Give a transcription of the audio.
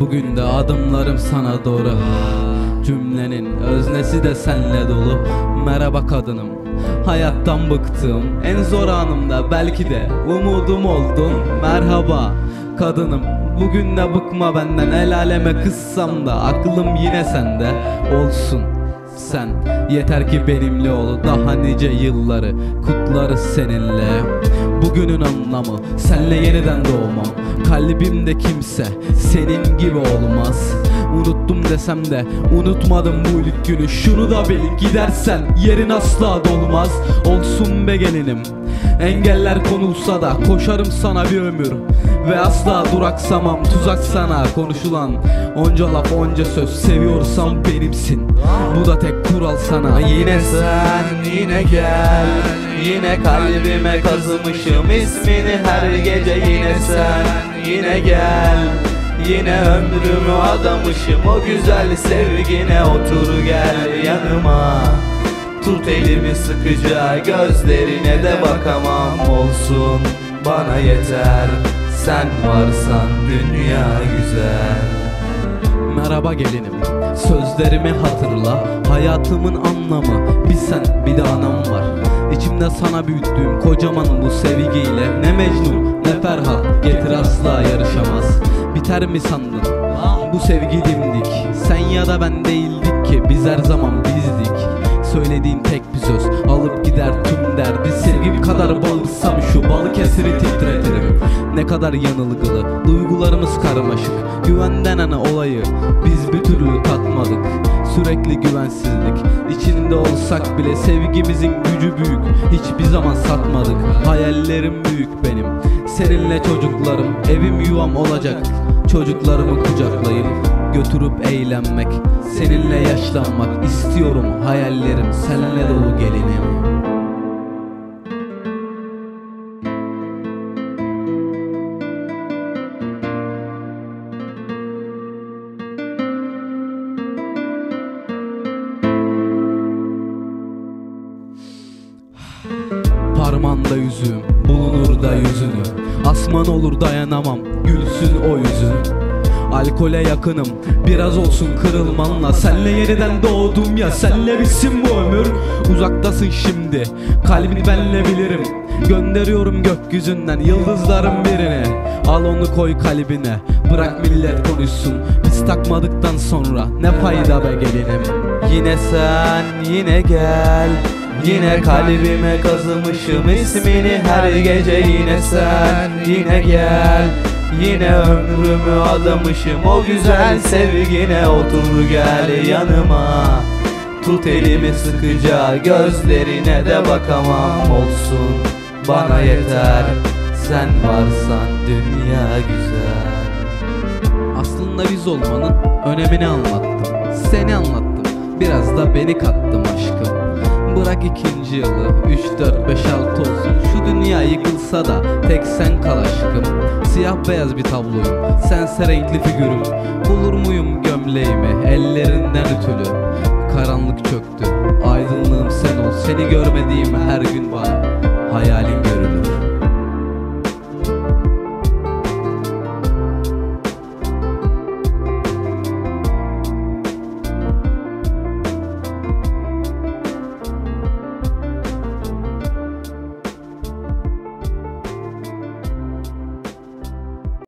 Bugün de adımlarım sana doğru. Cümlenin öznesi de senle dolu. Merhaba kadınım Hayattan bıktım. En zor anımda belki de Umudum oldun. Merhaba kadınım Bugün de bıkma benden. El aleme kızsam da Aklım yine sende. Olsun sen Yeter ki benimle ol. Daha nice yılları Kutlarız seninle Bugünün anlamı Senle yeniden doğmam. Kalbimde kimse Senin gibi olmaz. Unuttum desem de unutmadım bu ilk günü. Şunu da bil gidersen yerin asla dolmaz. Olsun be gelinim Engeller konulsa da koşarım sana bir ömür. Ve asla duraksamam tuzak sana konuşulan. Onca laf onca söz seviyorsam benimsin. Bu da tek kural sana. Yine sen yine gel. Yine kalbime kazımışım ismini her gece. Yine sen yine gel. Yine ömrümü adamışım o güzel sevgine. Otur gel yanıma Tut elimi sıkıca gözlerine de bakamam. Olsun bana yeter. Sen varsan dünya güzel. Merhaba gelinim Sözlerimi hatırla. Hayatımın anlamı Bir sen bir de anam var. İçimde sana büyüttüğüm kocaman bu sevgiyle Ne Mecnun ne Ferhat Getir asla yarışamaz. Biter mi sandın? Bu sevgi dimdik. Sen ya da ben değildik ki Biz her zaman bizdik Söylediğin tek bir söz. Alıp gider tüm derdi Sevgim kadar balıksam şu balık esiri titretirim Ne kadar yanılgılı Duygularımız karmaşık. Güven denen olayı Biz bir türlü tatmadık. Sürekli güvensizlik İçinde olsak bile sevgimizin gücü büyük. Hiçbir zaman satmadık Hayallerim büyük benim. Seninle çocuklarım Evim yuvam olacak. Çocuklarımı kucaklayıp götürüp eğlenmek Seninle yaşlanmak istiyorum hayallerim seninle dolu gelinim. Parmağında yüzüğüm bulunur da yüzünü. Asman olur dayanamam gülsün o yüzün Alkole yakınım biraz olsun kırılmanla Senle yeniden doğdum ya senle bitsin bu ömür. Uzaktasın şimdi kalbini benle bilirim. Gönderiyorum gökyüzünden yıldızların birini Al onu koy kalbine bırak millet konuşsun. Biz takmadıktan sonra ne fayda be gelinim? Yine sen yine gel Yine kalbime kazımışım ismini her gece Yine sen yine gel. Yine ömrümü adamışım o güzel sevgine Otur gel yanıma. Tut elimi sıkıca gözlerine de bakamam Olsun bana yeter. Sen varsan dünya güzel. Aslında biz olmanın önemini anlattım Seni anlattım Biraz da beni kattım aşkım Bırak ikinci yılı. 3, 4, 5, 6 olsun. Şu dünya yıkılsa da tek sen kal aşkım. Siyah beyaz bir tabloyum. Sense renkli figürüm. Bulur muyum gömleğimi? Ellerinden ütülü